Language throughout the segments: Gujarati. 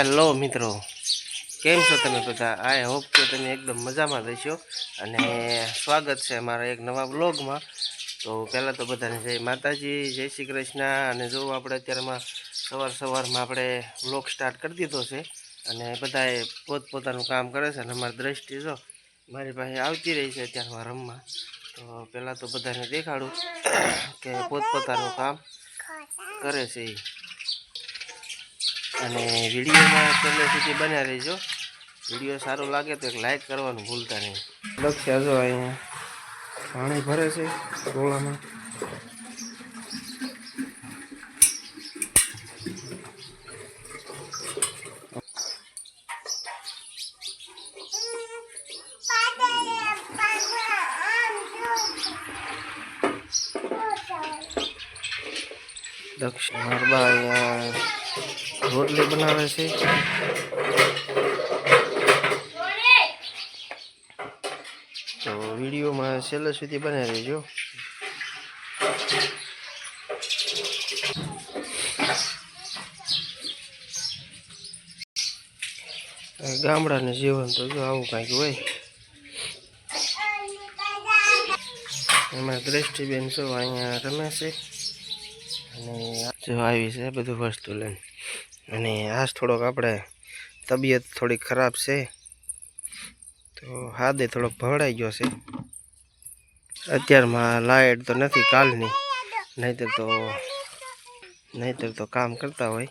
હેલો મિત્રો, કેમ છો તમે બધા? આઈ હોપ કે તમે એકદમ મજામાં રહેશો અને સ્વાગત છે અમારા એક નવા બ્લોગમાં તો પહેલાં તો બધાને જય માતાજી, જય શ્રી કૃષ્ણ. અને જો આપણે અત્યારમાં સવાર સવારમાં આપણે બ્લોગ સ્ટાર્ટ કરી દીધો છે અને બધાએ પોતપોતાનું કામ કરે છે અને અમારી દ્રષ્ટિ જો મારી પાસે આવતી રહી છે અત્યારમાં રમવા. તો પહેલાં તો બધાને દેખાડું કે પોતપોતાનું કામ કરે છે એ અને વિડીયોમાં છેલ્લે સુધી બન્યા રહેજો. વીડિયો સારો લાગે તો એક લાઈક કરવાનું ભૂલતા નહીં. લક્ષ્ય જો અહીંયા. પાણી ભરે છે ગોળામાં. દક્ષ હરબા અહીંયા રોટલી બનાવે છે. તો વિડીયોમાં છેલ્લે સુધી બનાવી રહેજો. ગામડાનું જીવન તો જો આવું કાંઈક હોય. એમાં દ્રષ્ટિબેન શું અહીંયા રમે છે? અને જો આવી છે બધું વસ્તુ લઈને. અને આજ થોડોક આપણે તબિયત થોડી ખરાબ છે તો હાદે થોડોક ભવડાઈ ગયો છે. અત્યારમાં લાઇટ તો નથી કાલની નહીતર તો નહીતર તો કામ કરતા હોય.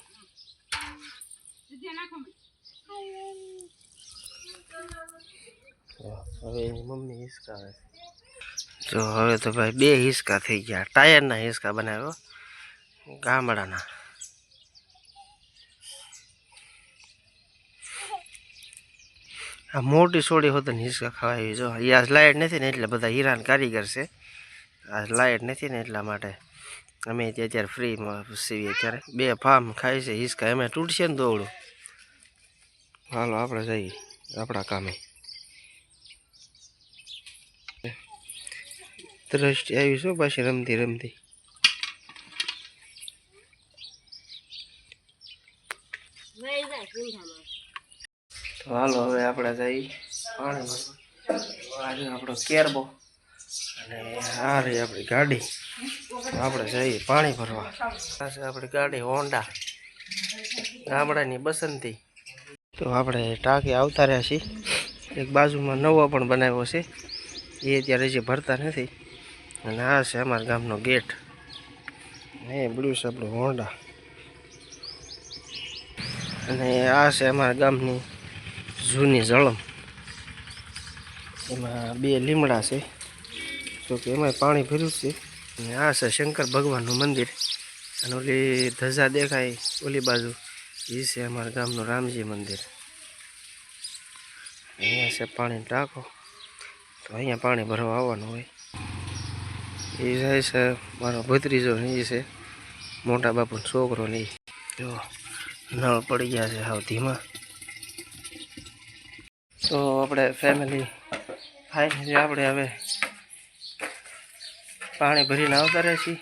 હવે એની મમ્મી હિસકા આવે જો હવે તો ભાઈ બે હિસકા થઈ ગયા ટાયરના હિસકા બનાવ્યો ગામડાના. આ મોટી સોડી હોત ને હિસકા ખવાય જો. એ આજ લાઇટ નથી ને એટલે બધા હીરાન કારીગર છે. આજ લાઇટ નથી ને એટલા માટે અમે ત્યાં અત્યારે ફ્રીમાં સીવીએ ત્યારે. બે ફાર્મ ખાય છે હિસકા એમાં તૂટશે ને દોડું હાલો, આપણે જઈએ, આપણા કામે. દ્રષ્ટિ આવી શું પાછી રમતી રમતી. તો હાલો, હવે આપણે જઈ પાણી આજે આપણો કેરબો. અને આ રહી આપણી ગાડી. આપણે જઈએ પાણી ભરવા. છે આપણી ગાડી હોન્ડા. ગામડાની બસંતી. તો આપણે ટાંકી આવતા રહ્યા છીએ. એક બાજુમાં નવો પણ બનાવ્યો છે. એ અત્યારે જે ભરતા નથી. અને આ છે અમારા ગામનો ગેટ. ને બ્લુ છે આપણું હોન્ડા. અને આ છે અમારા ગામની જૂની જળમ. એમાં બે લીમડા છે. તો કે એમાં પાણી ભર્યું છે. અને આ છે શંકર ભગવાનનું મંદિર. અને ઓલી ધજા દેખાય ઓલી બાજુ. એ છે અમારા ગામનું રામજી મંદિર. અહીંયા છે પાણી ટાંકો. તો અહીંયા પાણી ભરવા આવવાનું હોય. એ જાય છે મારો ભત્રીજો એ છે. મોટા બાપુનો છોકરો નહીં જો નળ પડી ગયા છે હાવ ધીમા. તો આપણે ફેમિલી ફાઇનલી આપણે હવે પાણી ભરીને આવતા રહે છીએ.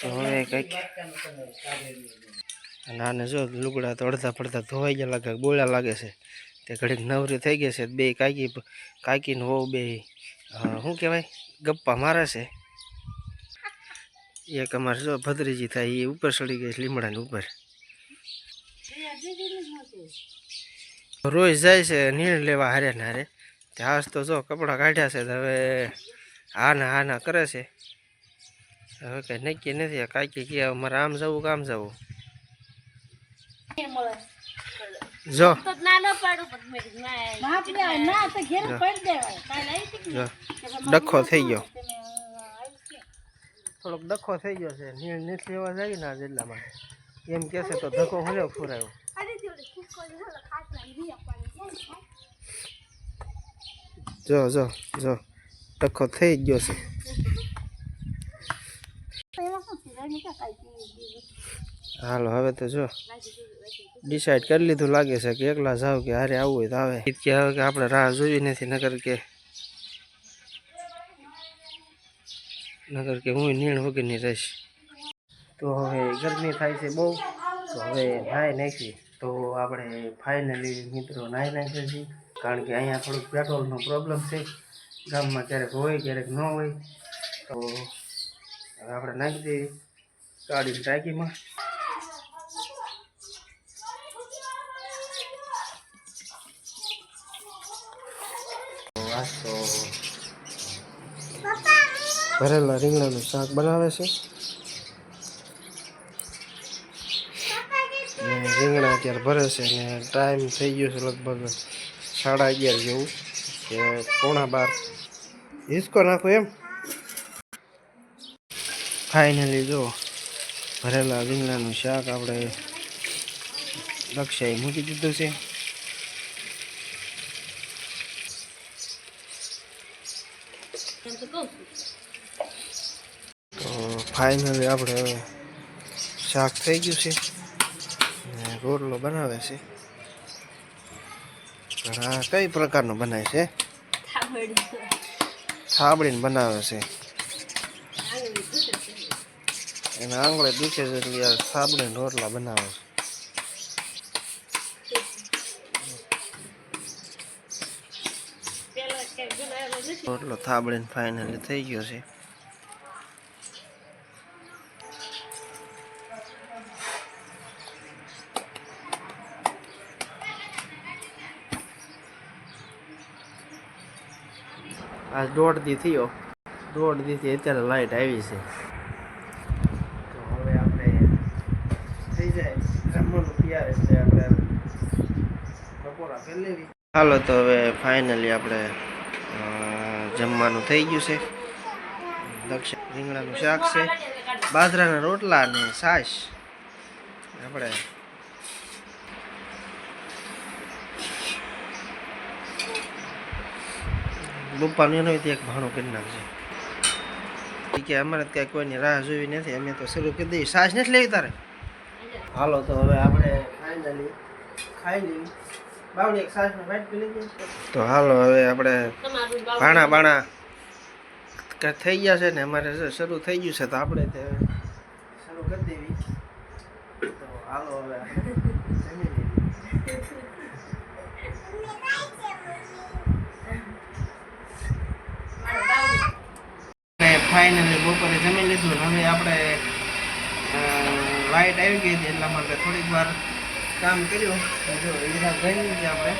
તો હવે કંઈક નાને જો લુગડા તો અડધા પડધા ધોવાઈ ગયા લાગે બોળા લાગે છે. તે ઘડીક નવરી થઈ ગઈ છે, બે કાકી કાકીને હોવ બે. શું કહેવાય? ગપ્પા મારે છે. એક અમારે જો ભદ્રીજી થાય, એ ઉપર ચડી ગઈ છે લીમડાની ઉપર. રોજ જાય છે, નીણ લેવા હારે ને હારે. તે આજ તો જો કપડાં કાઢ્યા છે, તો હવે હા ના હા ના કરે છે. હવે કંઈ નક્કી નથી કાંઈ કે મારે આમ જવું કામ જવું. જો. ડખો થઈ ગયો. થોડોક ડખો થઈ ગયો છે, નીણ નથી લેવા જાય ને આજ એટલા માટે. એમ કહેશે તો ધક્કો હલ્યો ફુરાયો. જો જો જો. ડખો થઈ ગયો છે. હાલો, હવે તો જો. ડિસાઈડ કરી લીધું લાગે છે કે એકલા જાવ કે હારે આવવું હોય તો આવે. કે હવે કે આપણે રાહ જોઈ નથી નગર કે નગર કે હું નીણ વગરની રહીશ. તો હવે ગરમી થાય છે બહુ. તો હવે થાય નાખી. તો આપણે ફાઇનલી મિત્રો નાહી નાખીએ છીએ. કારણ કે અહીંયા થોડુંક પેટ્રોલનો પ્રોબ્લેમ છે. ગામમાં ક્યારેક હોય, ક્યારેક ન હોય. તો હવે આપણે નાખી દઈએ ગાડીની ટાંકીમાં. ભરેલા રીંગણાનું શાક બનાવે છે. ને રીંગણા અત્યારે ભરે છે ને ટાઈમ થઈ ગયો છે લગભગ સાડા અગિયાર જેવું કે પોણા બાર. હિસકો નાખો એમ. ફાઇનલી જો, ભરેલા રીંગણાનું શાક આપણે લક્ષાએ મૂકી દીધું છે. તો ફાઇનલી આપણે શાક થઈ ગયું છે. રોટલો બનાવે છે. ઘણા કઈ પ્રકારનો બનાવે છે? થાબડીને. બનાવે છે. એના આંગળે દુખે છે એટલે થાબડીને રોટલા બનાવે છે. રોટલો થાબડીને ફાઇનલી થઈ ગયો છે. આજ દોઢ દી થયો. દોઢ દીથી અત્યારે લાઈટ આવી છે. તો હવે આપણે થઈ જાય. જમવાનું તૈયાર એટલે આપણે. બપોરા કરી હાલો તો હવે ફાઇનલી આપણે જમવાનું થઈ ગયું છે. દક્ષિણ રીંગણાનું શાક છે. બાજરાના રોટલા અને છાશ. આપણે બપ્પાનું એનો એક ભાણું કરી નાખશે ઈ કે અમારે તો કાંઈ કોઈની રાહ જોવી નથી અમે તો શરૂ કરી દઈએ. સાસ નથી લેવી તારે? હાલો તો હવે આપણે ફાઇનલી ખાઈ લઈએ. તો હાલો હવે આપણે ભાણા બાણા થઈ ગયા છે ને? અમારે શરૂ થઈ ગયું છે તો આપણે તે શરૂ કરી દેવી. તો હાલો હવે જમી લઈએ અને ફાઇનલી બપોરે જમી લીધું હવે આપણે લાઇટ આવી ગઈ હતી એટલા માટે થોડીક વાર કામ કર્યું. જો ઈરા ગઈ છે આપણે.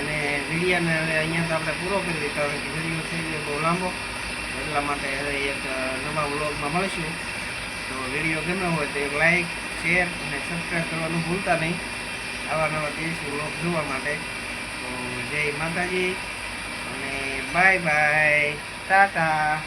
અને વિડીયાને હવે અહીંયા તો આપણે પૂરો કરી દીધો. હવે વીડિયો થઈ ગયો બહુ લાંબો. એટલા માટે હવે એક નવા વ્લોગમાં મળીશું. તો વીડિયો ગમ્યો હોય તો એક લાઈક શેર અને સબસ્ક્રાઈબ કરવાનું ભૂલતા નહીં. આવા નવા દેશી વ્લોગ જોવા માટે. તો જય માતાજી. અને બાય બાય ટાટા.